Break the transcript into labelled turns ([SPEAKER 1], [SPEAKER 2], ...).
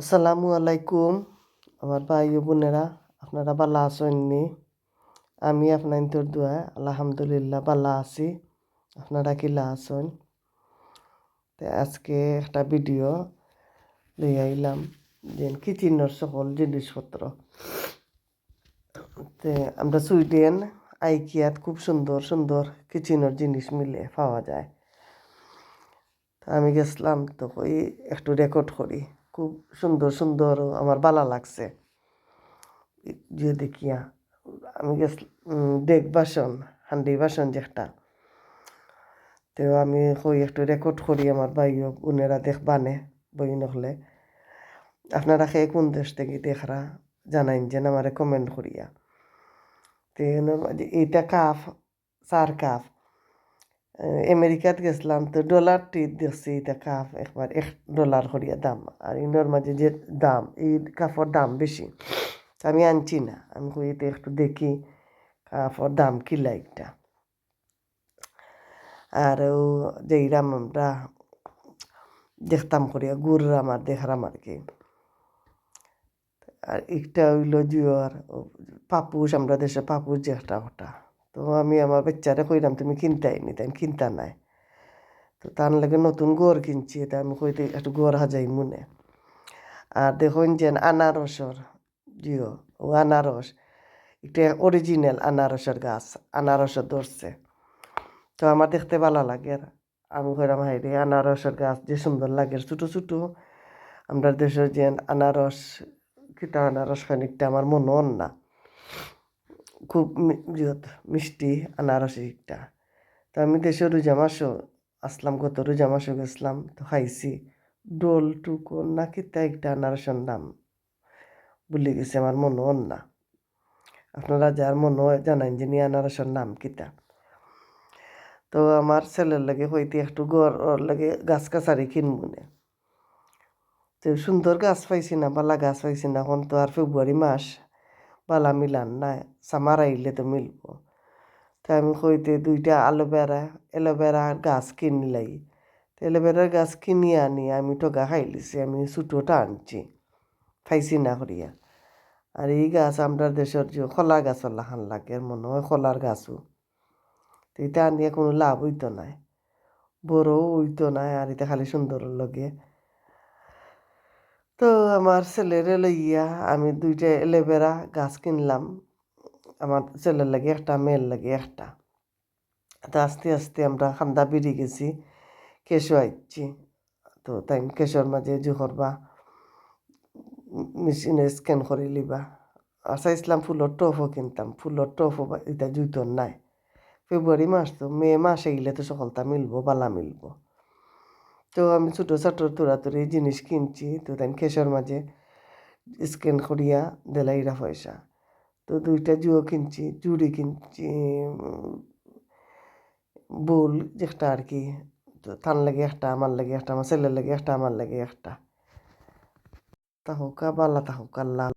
[SPEAKER 1] আসসালামু আলাইকুম, আমার ভাই ও বোনেরা, আপনারা ভালো আছেননি আমি আপনার তোর দোয়া, আলহামদুলিল্লাহ ভালো আছি। আপনারা কিলা আছেন? তো আজকে একটা ভিডিও লই আইলাম যে কিচেনের সকল জিনিসপত্র। তে আমরা সুইডেন, আইকিয়াত খুব সুন্দর সুন্দর কিচেনের জিনিস মিলে পাওয়া যায়। আমি গেছিলাম, তো ওই একটু রেকর্ড করি। খুব সুন্দর সুন্দর আমার ভালো লাগছে। যে দেখিয়া আমি গেছ ডেক বাসন, হান্ডি বাসন যেটা তো আমি কই একটু রেকর্ড করি আমার ভাই বোনেরা দেখবানে বই নহলে। আপনারা খেয়ে কোন দেশ থেকে দেখরা জানাইন যেন আমারে কমেন্ট করিয়া। তো এইটা কাফ, চার কাপ আমেরিকাত গেছিলাম তো ডলারটি দেখছি এটা কাপ একবার এক ডলার করিয়া দাম। আর ইন্ডোর মাঝে যে দাম, এই কাপড় দাম বেশি আমি আনছি না, আমি কই এটা একটু দেখি কাপড় দাম কিলা একটা আর যেইরাম আমরা দেখতাম করিয়া গুড় আমার দেখারাম আর কি। আর একটা হইল জিওর পাপুস আমরা দেশে পাপুস যেটা ওটা তো আমি আমার বাচ্চারে কইলাম তুমি কিনতে আইনি তাই কিনতা নাই তো তার লাগে নতুন গড় কিনছি, তা আমি কইতে একটু গড় হাজাই মনে। আর দেখুন যে আনারসর, জিও, ও আনারস, এটা অরিজিনাল আনারসের গাছ আনারসের ধরছে। তো আমার দেখতে ভালো লাগে। আমি কইলাম হাইরে আনারসের গাছ যে সুন্দর লাগে। ছোটো ছোটো, আমরা দেশের যে আনারস, কিতা আনারস খানিকটা আমার মনে হন না। খুব ইয়ত মিষ্টি আনারসিকটা তো আমি দেশে রোজা মাসও আসলাম কত রোজা মাসও গেছিলাম, তো খাইছি। ডোল টুকো না কিতা একটা আনারসের নাম ভুলে গেছে, আমার মনে হন না। আপনারা যার মনে হয় জানান যে নিয়ে আনারসের নাম কিতা। তো আমার ছেলের লাগে হইতে একটু গড়, ওর লাগে গাছ কাছারি কিনবনে তো সুন্দর গাছ পাইছি না, বালা গাছ পাইছি না, এখন তো আর ফেব্রুয়ারি মাস। বালা মিলান না সামার আইলে তো মিলব। তো আমি কইতে দুইটা অ্যালোভেরা অ্যালোভেরা গাছ কিনলাই তো অ্যালোভেরার গাছ কিনি আনি আমি টগা খাইলিছি, আমি ছোটোটা আনছি, খাইছি না করিয়া। আর এই গাছ আমরা দেশের যে খোলা গাছ লাহান লাগে মনে হয় খোলার গাছও। তো এটা আনিয়ে কোনো লাভ হইতো নাই, বড়ও হইতো নাই, আর এটা খালি সুন্দর লগে। তো আমার ছেলেরে লইয়া আমি দুইটা এলোভেরা গাছ কিনলাম। আমার ছেলের লাগে একটা, মেয়ের লাগে একটা। তো আস্তে আস্তে আমরা খান্দা বেরিয়ে গেছি কেশো আইছি তো তাই কেশোর মাঝে জু করবা, মেশিনে স্ক্যান করে লিবা। আর চাইছিলাম ফুলের টফও কিনতাম। ফুলের টফও এটা জুইতর নাই। ফেব্রুয়ারি মাস তো, মে মাস এগুলো তো সকলটা মিলবো, বালা মিলবো। তো আমি ছোটো ছোটো তোরাতুরি জিনিস কিনছি, তো তাই কেশর মাঝে স্ক্যান করিয়া দেলাইরা পয়সা। তো দুইটা জুয়ো কিনছি চুড়ি কিনছি বুল যেটা আর কি, তো তার লাগে একটা, আমার লাগে একটা, আমার ছেলের লাগে একটা, আমার লাগে একটা। তাহুকা বালা তাহুকা লাল